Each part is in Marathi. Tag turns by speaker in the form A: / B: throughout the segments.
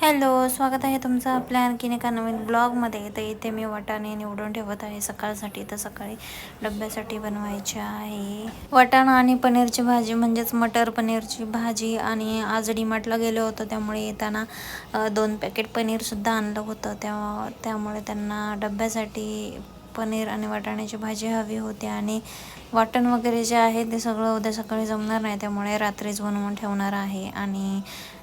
A: हॅलो स्वागत आहे तुमचं आपल्या आणखीन एका नवीन ब्लॉगमध्ये. तर इथे मी वाटाणे निवडून ठेवत आहे. सकाळसाठी तर सकाळी डब्यासाठी बनवायचे आहे. वाटाणा आणि पनीरची भाजी म्हणजेच मटर पनीरची भाजी आणि आज डीमार्टला गेलो होतो. त्यामुळे येताना दोन पॅकेट पनीरसुद्धा आणलं होतं. त्या त्यामुळे त्यांना डब्यासाठी पनीर आणि वाटाण्याची भाजी हवी होती आणि वाटण वगैरे जे आहे ते सगळं उद्या सकाळी जमणार नाही त्यामुळे रात्रीच बनवून ठेवणार आहे. आणि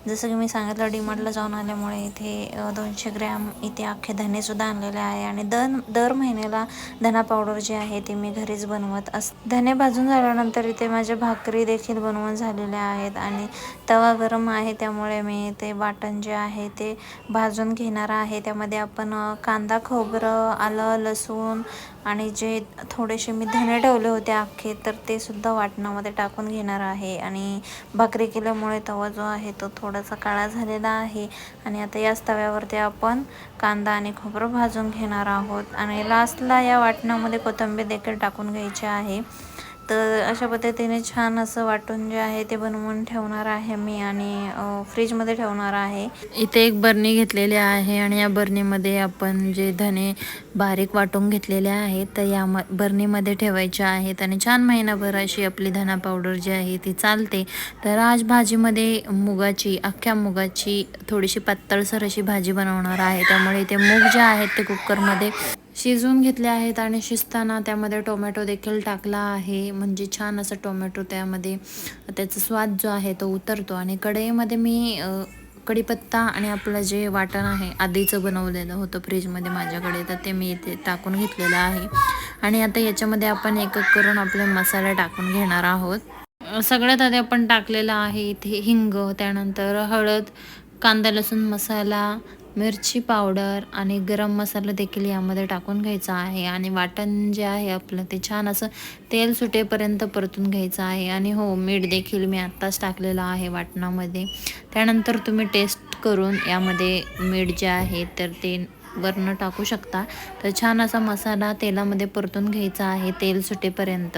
A: जसं की मी सांगितलं डीमार्टला जाऊन आल्यामुळे इथे दोनशे ग्रॅम इथे अख्खे धनेसुद्धा आणलेले आहे. आणि दर दर महिन्याला धना पावडर जे आहे ते मी घरीच बनवत अस धने भाजून झाल्यानंतर इथे माझ्या भाकरी देखील बनवून झालेल्या आहेत. आणि तवा गरम आहे त्यामुळे मी ते वाटण जे आहे ते भाजून घेणार आहे. त्यामध्ये आपण कांदा खोबरं आलं लसूण आणि जे थोडेसे मी धने ठेवले होते अख्खे तर ते सुद्धा वाटणामध्ये टाकून घेणार आहे. आणि भाकरी केल्यामुळे तवा जो आहे तो थोडासा काळा झालेला आहे. आणि आता याच तव्यावरती आपण कांदा आणि खोबरं भाजून घेणार आहोत. आणि लास्टला या वाटणामध्ये कोथिंबीर देखील टाकून घ्यायची आहे. तर अशा पद्धतीने छान असं वाटून जे आहे ते बनवून ठेवणार आहे मी आणि फ्रीजमध्ये ठेवणार आहे. इथे एक बरणी घेतलेली आहे आणि या बरणीमध्ये आपण जे धने बारीक वाटून घेतलेले आहेत तर या म बरणीमध्ये ठेवायचे आहेत आणि छान महिनाभर अशी आपली धना पावडर जी आहे ती चालते. तर आज भाजीमध्ये मुगाची अख्ख्या मुगाची थोडीशी पातळसर अशी भाजी बनवणार आहे. त्यामुळे इथे मूग जे आहेत ते कुकरमध्ये शिजवून घेतले आहेत आणि शिजताना त्यामध्ये टोमॅटो देखील टाकला आहे. म्हणजे छान असं टोमॅटो त्यामध्ये त्याचा स्वाद जो आहे तो उतरतो. आणि कढईमध्ये मी कढीपत्ता आणि आपलं जे वाटण आहे आधीचं बनवलेलं होतं फ्रीजमध्ये माझ्याकडे तर ते मी इथे टाकून घेतलेलं आहे. आणि आता याच्यामध्ये आपण एक एक करून आपले मसाले टाकून घेणार आहोत. सगळ्यात आधी आपण टाकलेलं आहे इथे हिंग त्यानंतर हळद कांदा लसूण मसाला मिरची पावडर आणि गरम मसाला देखील यामध्ये टाकून घ्यायचा आहे आणि वाटण जे आहे आपलं ते छान असं तेल सुटेपर्यंत परतून घ्यायचं आहे. आणि हो मीठ देखील मी आत्ताच टाकलेलं आहे वाटणामध्ये. त्यानंतर तुम्ही टेस्ट करून यामध्ये मीठ जे आहे तर ते वरनं टाकू शकता. तर छान असा मसाला तेलामध्ये परतून घ्यायचा आहे तेल सुटेपर्यंत.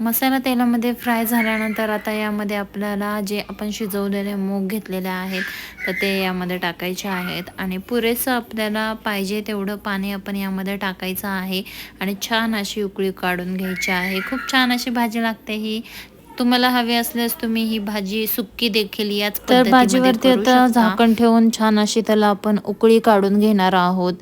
A: मसाला तेलामध्ये फ्राय झाल्यानंतर आता यामध्ये आपल्याला जे आपण शिजवलेले मूग घेतलेले आहेत तर ते यामध्ये टाकायचे आहेत. आणि पुरेसं आपल्याला पाहिजे तेवढं पाणी आपण यामध्ये टाकायचं आहे आणि छान अशी उकळी काढून घ्यायची आहे. खूप छान अशी भाजी लागते ही. तुम्हाला हवी असल्यास तुम्ही ही भाजी सुक्की देखील याच तर भाजीवरती आता झाकण ठेवून छान अशी त्याला आपण उकळी काढून घेणार आहोत.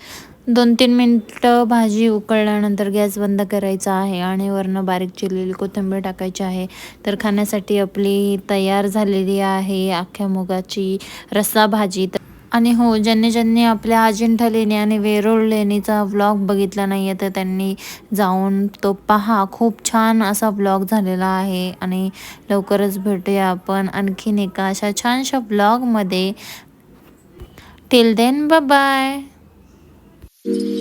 A: दोन तीन मिनटं भाजी उकळल्यानंतर गॅस बंद करायचा आहे आणि वरनं बारीक चिरलेली कोथिंबीर टाकायची आहे. तर खाण्यासाठी आपली तयार झालेली आहे अख्ख्या मुगाची रस्सा भाजी. तर आणि हो ज्यांनी ज्यांनी आपल्या अजिंठा लेणी आणि वेरूळ लेणीचा व्लॉग बघितला नाही आहे तर त्यांनी जाऊन तो पहा. खूप छान असा व्लॉग झालेला आहे आणि लवकरच भेटूया आपण आणखीन एका अशा छानशा व्लॉगमध्ये टिल देन बाय Mm-hmm.